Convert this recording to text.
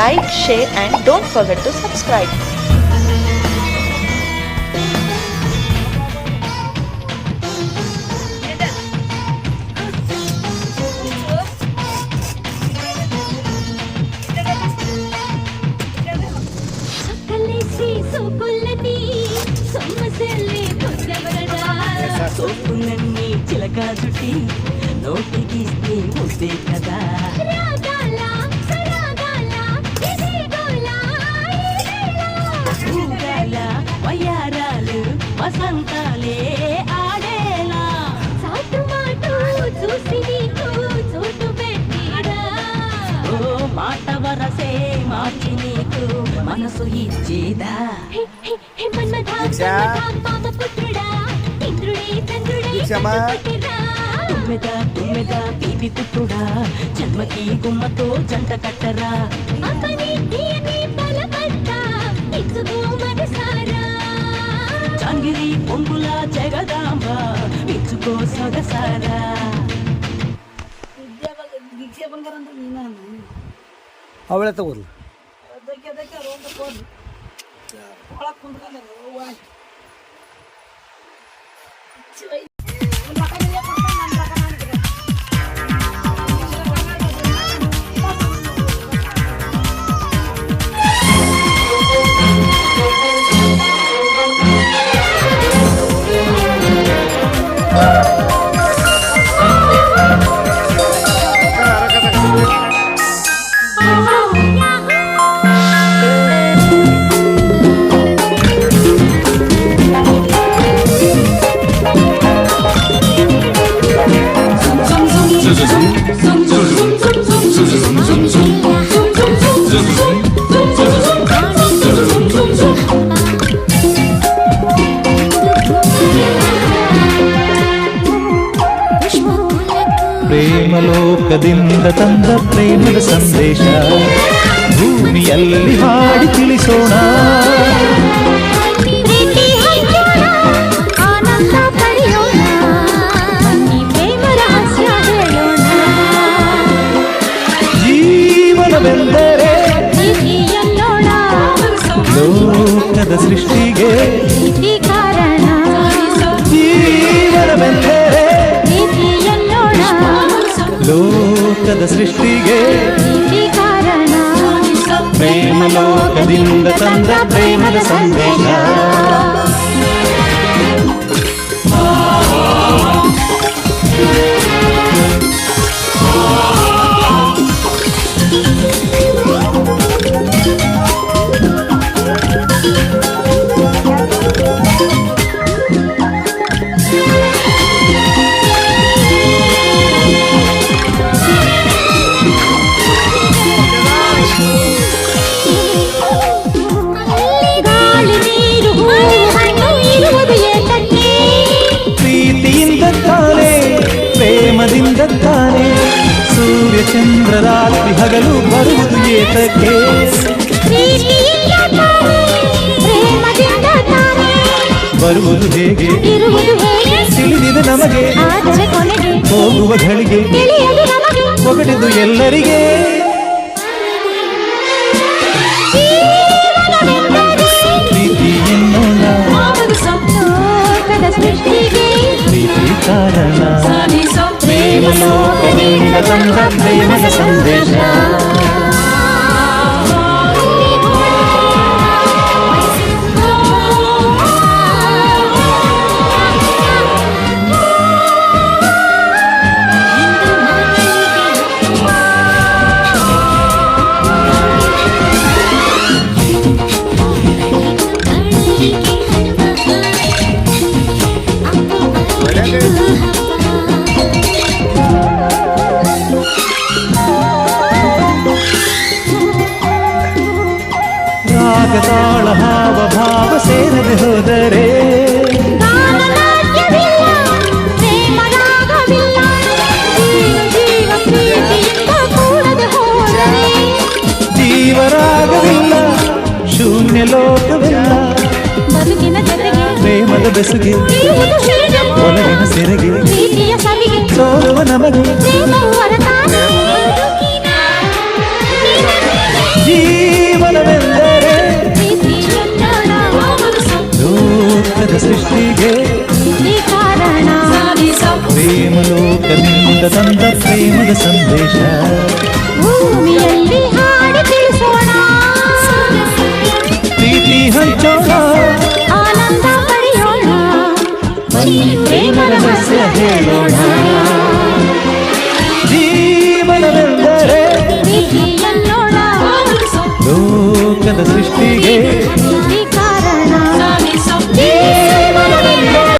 Like share and don't forget to subscribe. సోపులన్నీ చిలకా జుట్టి నోటికి ముద్దే కదా. మనసు ఇచ్చేదా తుమ్మెదా తుమ్మెదా బీబి పుట్టుడా జన్మకి గుమ్మతో జంట కట్టరా చంగిరి పొంగుల జగదాంబ పిచ్చుకో సగసారా ಅವಳೆ ತಗೋರ್ಲಿ que é daquela onda por mim. Olha a conta da minha Govinda ತಂದ ಪ್ರೇಮದ ಸಂದೇಶ ಭೂಮಿಯಲ್ಲಿ ಹಾಡಿ ತಿಳಿಸೋಣ ಜೀವನವೆಂದರೆ ಲೋಕದ ಸೃಷ್ಟಿ ವೇದ ಸೃಷ್ಟಿಗೆ ಕಾರಣ ಪ್ರೇಮ ಲೋಕದಿಂದ ತಂದ ಪ್ರೇಮದ ಸಂದೇಶ ಚಂದ್ರರಾತ್ರಿ ಹಗಲು ಬರುವುದು ಏತಕ್ಕೆ ಪ್ರೀತಿಯಿಂದ ತಾನೇ ಪ್ರೇಮದಿಂದ ತಾನೇ ಬರುವುದು ಹೇಗೆ ಇರುವುದು ಹೇಗೆ ತಿಳಿದಿದೆ ನಮಗೆ ಆದರೆ ಕೊನೆಗೆ ಹೋಗುವ ಘಳಿಗೆ ತಿಳಿಯದು ನಮಗೆ ಒಗಟಿದು ಎಲ್ಲರಿಗೆ ಪ್ರೀತಿ ಎನ್ನೋಣ ಲೋಕದ ಸೃಷ್ಟಿಗೆ ಪ್ರೀತಿ ಕಾರಣ ಪ್ರೇಮ ಲೋಕದಿಂದ ತಂದ ಪ್ರೇಮದ ಸಂದೇಶ ರಾಗ ತಾಳ ಹಾವ ಭಾವ ಸೇರದೆ ಹೋದರೆ ಗಾನನಾಟ್ಯವಿಲ್ಲ, ಪ್ರೇಮರಾಗವಿಲ್ಲ, ಜೀವ ಜೀವ ಪ್ರೀತಿಯಿಂದ ಕೂಡದೆ ಹೋದರೆ ಜೀವರಾಗವಿಲ್ಲ ಶೂನ್ಯ ಲೋಕವಿಲ್ಲ ಬದುಕಿನ ಜೊತೆಗೆ ಪ್ರೇಮದ ಬೆಸುಗೆ ಇರುವುದು ಹೀಗೆ. ಒಲವಿನ ಸೆರೆಗೆ ಪ್ರೀತಿಯ ಸವಿಗೆ ಸೋಲುವ ನಮಗೆ ಪ್ರೇಮವು ಲೋಕದ ಸೃಷ್ಟಿಗೆ ಪ್ರೀತಿ ಕಾರಣ ಪ್ರೇಮ ಲೋಕದಿಂದ ತಂದ ಪ್ರೇಮದ ಸಂದೇಶ ಭೂಮಿಯಲ್ಲಿ ಹಾಡಿ ತಿಳಿಸೋಣ ಪ್ರೀತಿ ಹಂಚೋಣ ಆನಂದ ಪಡೆಯೋಣ ಪ್ರೇಮ ರಹಸ್ಯ ಹೇಳೋಣ ಜೀವನವೆಂದರೆ ಪ್ರೀತಿಯನ್ನೋಣ ಲೋಕದ ಸೃಷ್ಟಿಗೆ